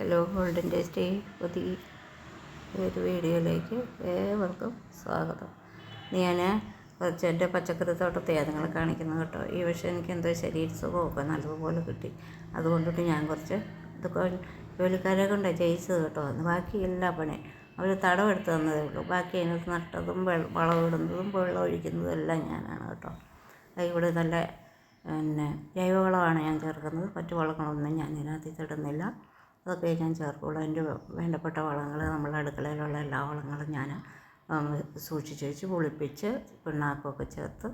Hello golden tasty പുതിയ ഒരു വീഡിയോയിലേക്ക് ഏവർക്കും സ്വാഗതം. ഞാൻ കുറച്ച് എന്റെ പച്ചക്കറി തോട്ടത്തെയാണ് നിങ്ങളെ കാണിക്കുന്നത് കേട്ടോ. ഈ വർഷം എനിക്ക് എന്തോ ശരീര സുഖമൊക്കെ നല്ലതുപോലെ കിട്ടി. അതുകൊണ്ടിട്ട് ഞാൻ കുറച്ച് ഇതൊക്കെ ജോലിക്കാരെ കൊണ്ട് ജയിച്ചത് കേട്ടോ. ബാക്കി എല്ലാ പണി അവർ തടം എടുത്ത് തന്നതേ ഉള്ളൂ. ബാക്കി അതിനകത്ത് നട്ടതും വളമിടുന്നതും വെള്ളം ഒഴിക്കുന്നതും എല്ലാം ഞാനാണ് കേട്ടോ. ഇവിടെ നല്ല പിന്നെ ജൈവവളമാണ് ഞാൻ ചേർക്കുന്നത്. മറ്റു വളങ്ങളൊന്നും ഞാൻ ഇതിനകത്ത് ഇടുന്നില്ല. അതൊക്കെ ഞാൻ ചേർക്കുള്ളൂ. അതിന്റെ വേണ്ടപ്പെട്ട വളങ്ങൾ നമ്മുടെ അടുക്കളയിലുള്ള എല്ലാ വളങ്ങളും ഞാൻ സൂക്ഷിച്ച് വെച്ച് പുളിപ്പിച്ച് പിണ്ണാക്കൊക്കെ ചേർത്ത്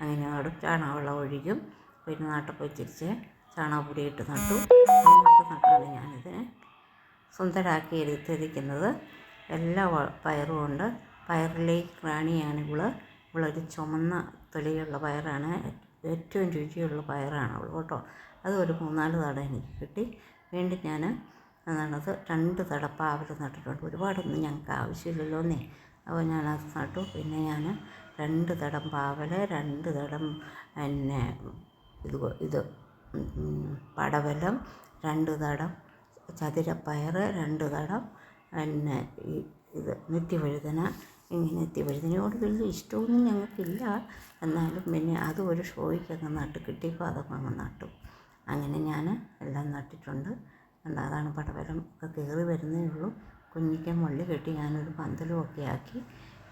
അങ്ങനെ അവിടെ ചാണകവെള്ളം ഒഴിക്കും. പിന്നെ നാട്ടപ്പോൾ ഇച്ചിരിച്ച് ചാണകപ്പൊടി ഇട്ട് നട്ടു. അങ്ങനെയൊക്കെ നട്ടാണ് ഞാനിതിനെ സുന്ദരാക്കി എടുത്തിരിക്കുന്നത്. എല്ലാ പയറും ഉണ്ട്. പയറിലേക്ക് റാണിയാണ് ഇവൾ. ഇവളൊരു ചുമന്ന തൊലിയുള്ള പയറാണ്. ഏറ്റവും രുചിയുള്ള പയറാണ് അവൾ കേട്ടോ. അതൊരു മൂന്നാൽ തടം എനിക്ക് കിട്ടി. വീണ്ടും ഞാൻ അതാണത് രണ്ട് തട പാവൽ നട്ടിട്ടുണ്ട്. ഒരുപാടൊന്നും ഞങ്ങൾക്ക് ആവശ്യമില്ലല്ലോ എന്നേ. അപ്പോൾ ഞാനത് നട്ടു. പിന്നെ ഞാൻ രണ്ട് തടം പാവൽ രണ്ട് തടം പിന്നെ ഇത് ഇത് പടവലം രണ്ട് തടം ചതുരപ്പയർ രണ്ട് തടം പിന്നെ ഈ ഇത് നിത്യവഴുതന ഇങ്ങനെ നിത്യവഴുതനയോട് വലിയ ഇഷ്ടമൊന്നും ഞങ്ങൾക്കില്ല. എന്നാലും പിന്നെ അത് ഒരു ഷോയ്ക്കങ്ങ് നട്ട് കിട്ടിയപ്പോൾ അതൊക്കെ അങ്ങ് നട്ടു. അങ്ങനെ ഞാൻ എല്ലാം നട്ടിട്ടുണ്ട്. അതാണ് പടവലം ഒക്കെ കയറി വരുന്നേ ഉള്ളൂ. കുഞ്ഞിക്ക മുള്ളി കെട്ടി ഞാനൊരു പന്തലും ഒക്കെ ആക്കി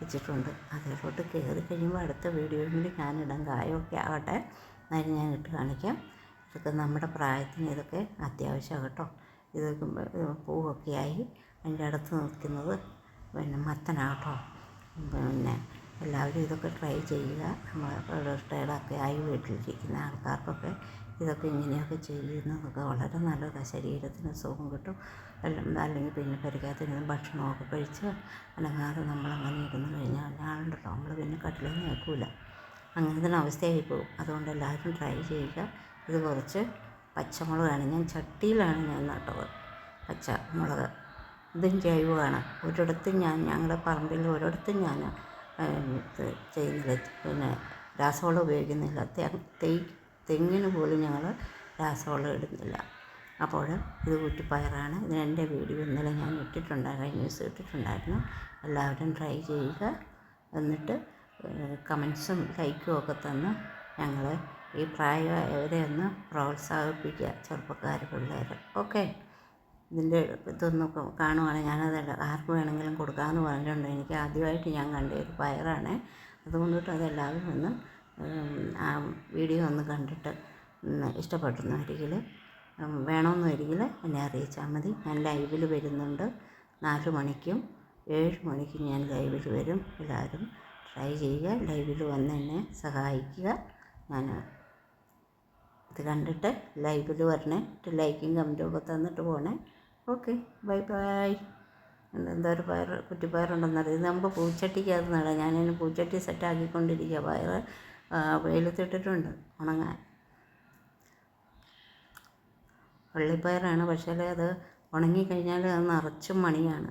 വെച്ചിട്ടുണ്ട്. അതിലോട്ട് കയറി കഴിയുമ്പോൾ അടുത്ത വീഡിയോയിൽ ഞാനിടാം. കായൊക്കെ ആവട്ടെ. എന്നാലും ഞാൻ ഇട്ട് കാണിക്കാം. ഇതൊക്കെ നമ്മുടെ പ്രായത്തിന് ഇതൊക്കെ അത്യാവശ്യമാണ് കേട്ടോ. ഇത് പൂവൊക്കെ ആയി അതിന്റെ അടുത്ത് നിൽക്കുന്നത് പിന്നെ മത്തനാട്ടോ പിന്നെ എല്ലാവരും ഇതൊക്കെ ട്രൈ ചെയ്യുക. നമ്മൾ റിട്ടയർഡൊക്കെ ആയി വീട്ടിലിരിക്കുന്ന ആൾക്കാർക്കൊക്കെ ഇതൊക്കെ ഇങ്ങനെയൊക്കെ ചെയ്യുന്നതൊക്കെ വളരെ നല്ലതാണ് ശരീരത്തിന് സുഖം കിട്ടും. എല്ലാം അല്ലെങ്കിൽ പിന്നെ പരിക്കാത്തിന് ഭക്ഷണമൊക്കെ കഴിച്ച് അനങ്ങാതെ നമ്മളങ്ങനെ ഇരുന്ന് കഴിഞ്ഞാൽ ഒരാളുണ്ടല്ലോ നമ്മൾ പിന്നെ കട്ടിലേ നിൽക്കില്ല അങ്ങനത്തെ അവസ്ഥയായി പോകും. അതുകൊണ്ട് എല്ലാവരും ട്രൈ ചെയ്യുക. ഇത് കുറച്ച് പച്ചമുളകാണ്. ഞാൻ ചട്ടിയിലാണ് ഞാൻ നട്ടത് പച്ച മുളക്. ഇതും ജൈവമാണ്. ഒരിടത്തും ഞാൻ ഞങ്ങളുടെ പറമ്പിൽ ഒരിടത്തും ഞാൻ ചെയ്യുന്നില്ല പിന്നെ രാസവളം ഉപയോഗിക്കുന്നില്ല. തെങ്ങിന് പോലും ഞങ്ങൾ രാസവളം ഇടുന്നില്ല. അപ്പോൾ ഇത് കുറ്റിപ്പയറാണ്. ഇതിന് എന്റെ വീഡിയോ ഇന്നലെ ഞാൻ ഇട്ടിട്ടുണ്ടായിരുന്നു കഴിഞ്ഞ ദിവസം ഇട്ടിട്ടുണ്ടായിരുന്നു. എല്ലാവരും ട്രൈ ചെയ്യുക. എന്നിട്ട് കമൻസും ലൈക്കും ഒക്കെ തന്ന് ഞങ്ങൾ ഈ പ്രായമായവരെ ഒന്ന് പ്രോത്സാഹിപ്പിക്കുക ചെറുപ്പക്കാർ പിള്ളേർ ഓക്കെ. ഇതിന്റെ ഇതൊന്ന് കാണുവാണെങ്കിൽ ഞാനത് ആർക്ക് വേണമെങ്കിലും കൊടുക്കാമെന്ന് പറഞ്ഞിട്ടുണ്ട്. എനിക്ക് ആദ്യമായിട്ട് ഞാൻ കണ്ട ഒരു പയറാണ്. അതുകൊണ്ടിട്ട് അതെല്ലാവരും ഒന്ന് ആ വീഡിയോ ഒന്ന് കണ്ടിട്ട് ഇഷ്ടപ്പെടുന്നവരികിൽ വേണമെന്നൊരിക്കൽ എന്നെ അറിയിച്ചാൽ മതി. ഞാൻ ലൈവിൽ വരുന്നുണ്ട്. നാല് മണിക്കും ഏഴ് മണിക്കും ഞാൻ ലൈവിൽ വരും. എല്ലാവരും ട്രൈ ചെയ്യുക. ലൈവിൽ വന്ന് എന്നെ സഹായിക്കുക. ഞാൻ ഇത് കണ്ടിട്ട് ലൈവിൽ വരണേ. ലൈക്കും കമന്റും ഒക്കെ തന്നിട്ട് പോണേ. Okay bye bye. എന്താ ഒരു പയർ കുറ്റിപ്പയറുണ്ടെന്നറിയാം ഇത് നമുക്ക് പൂച്ചട്ടിക്കകത്ത് നടാം. ഞാനതിന് പൂച്ചട്ടി സെറ്റാക്കിക്കൊണ്ടിരിക്കുക പയർ വെയിലത്തിട്ടിട്ടുണ്ട് ഉണങ്ങാൻ. വള്ളിപ്പയറാണ്. പക്ഷേ അത് ഉണങ്ങിക്കഴിഞ്ഞാൽ അത് നിറച്ചും മണിയാണ്.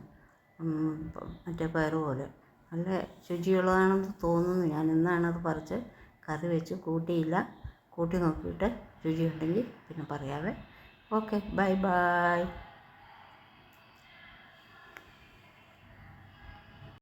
മറ്റേ പയർ പോലെ. നല്ല ശുചിയുള്ളതാണെന്ന് തോന്നുന്നു. ഞാൻ ഇന്നാണത് പറിച്ച് കറി വെച്ച് കൂട്ടിയില്ല. കൂട്ടി നോക്കിയിട്ട് രുചിയുണ്ടെങ്കിൽ പിന്നെ പറയാവേ. Okay bye by